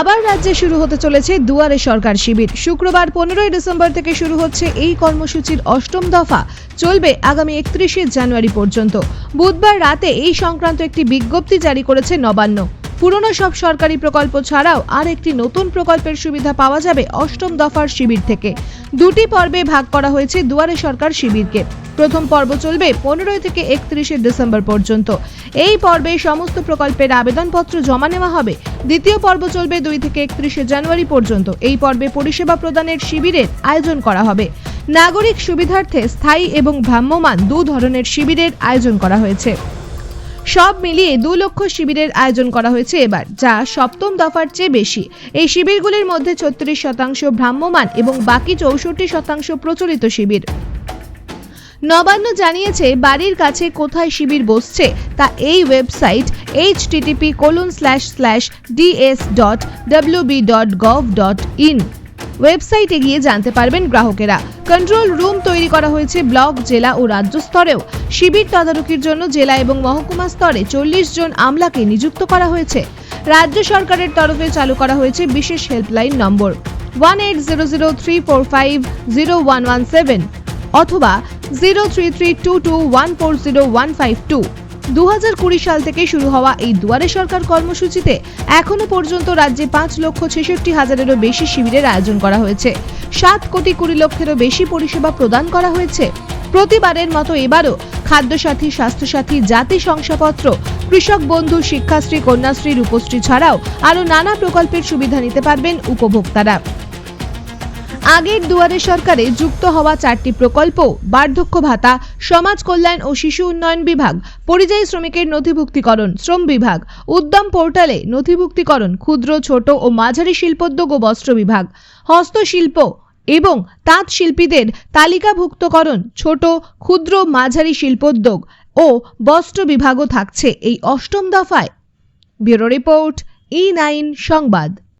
আবার রাজ্যে শুরু হতে চলেছে দুয়ারে সরকার শিবির। শুক্রবার পনেরোই ডিসেম্বর থেকে শুরু হচ্ছে এই কর্মসূচির অষ্টম দফা। চলবে আগামী একত্রিশে জানুয়ারি পর্যন্ত। বুধবার রাতে এই সংক্রান্ত একটি বিজ্ঞপ্তি জারি করেছে নবান্ন। পুরনো সব সরকারি প্রকল্প ছাড়াও আর একটি নতুন প্রকল্পের সুবিধা পাওয়া যাবে অষ্টম দফার শিবির থেকে। দুটি পর্বে ভাগ করা হয়েছে দুয়ারে সরকার শিবিরকে। প্রথম পর্ব চলবে পনেরোই থেকে একত্রিশে ডিসেম্বর পর্যন্ত। এই পর্বে সমস্ত প্রকল্পের আবেদনপত্র জমা নেওয়া হবে। দ্বিতীয় পর্ব চলবে দুই থেকে একত্রিশে জানুয়ারি পর্যন্ত। এই পর্বে পরিষেবা প্রদানের শিবিরের আয়োজন করা হবে। নাগরিক সুবিধার্থে স্থায়ী এবং ভ্রাম্যমাণ দু ধরনের শিবিরের আয়োজন করা হয়েছে। সব মিলিয়ে দু লক্ষ শিবিরের আয়োজন করা হয়েছে এবার, যা সপ্তম দফার চেয়ে বেশি। এই শিবিরগুলির মধ্যে ছত্রিশ শতাংশ ভ্রাম্যমাণ এবং বাকি চৌষট্টি শতাংশ প্রচলিত শিবির। নবান্ন জানিয়েছে, বাড়ির কাছে কোথায় শিবির বসছে, তা এই website http colon slash slash DS dot WB dot gov dot in ওয়েবসাইটে গিয়ে জানতে পারবেন গ্রাহকেরা। কন্ট্রোল রুম তৈরি করা হয়েছে ব্লক, জেলা ও রাজ্য স্তরেও। শিবির তদারকির জন্য জেলা এবং মহকুমা স্তরে চল্লিশ জন আমলাকে নিযুক্ত করা হয়েছে। রাজ্য সরকারের তরফে চালু করা হয়েছে বিশেষ helpline number one eight zero zero three four five zero one one seven অথবা zero three three two two one four zero one five two. দু হাজার কুড়ি সাল থেকে শুরু হওয়া এই দুয়ারে সরকার কর্মসূচিতে এখনও পর্যন্ত রাজ্যে পাঁচ লক্ষ ছেষট্টি হাজারেরও বেশি শিবিরের আয়োজন করা হয়েছে। সাত কোটি কুড়ি লক্ষেরও বেশি পরিষেবা প্রদান করা হয়েছে। প্রতিবারের মতো এবারও খাদ্যসাথী, স্বাস্থ্যসাথী, জাতি শংসাপত্র, কৃষক বন্ধু, শিক্ষাশ্রী, কন্যাশ্রী, রূপশ্রী ছাড়াও আরও নানা প্রকল্পের সুবিধা নিতে পারবেন উপভোক্তারা। আগের দুয়ারে সরকারে যুক্ত হওয়া চারটি প্রকল্প, বার্ধক্য ভাতা, সমাজ কল্যাণ ও শিশু উন্নয়ন বিভাগ, পরিযায়ী শ্রমিকের নথিভুক্তিকরণ, শ্রম বিভাগ, উদ্যম পোর্টালে নথিভুক্তিকরণ, ক্ষুদ্র, ছোট ও মাঝারি শিল্পোদ্যোগ ও বস্ত্র বিভাগ, হস্তশিল্প এবং তাঁত শিল্পীদের তালিকাভুক্তকরণ, ছোট, ক্ষুদ্র, মাঝারি শিল্পোদ্যোগ ও বস্ত্র বিভাগও থাকছে এই অষ্টম দফায়। ব্যুরো রিপোর্ট, ই নাইন সংবাদ।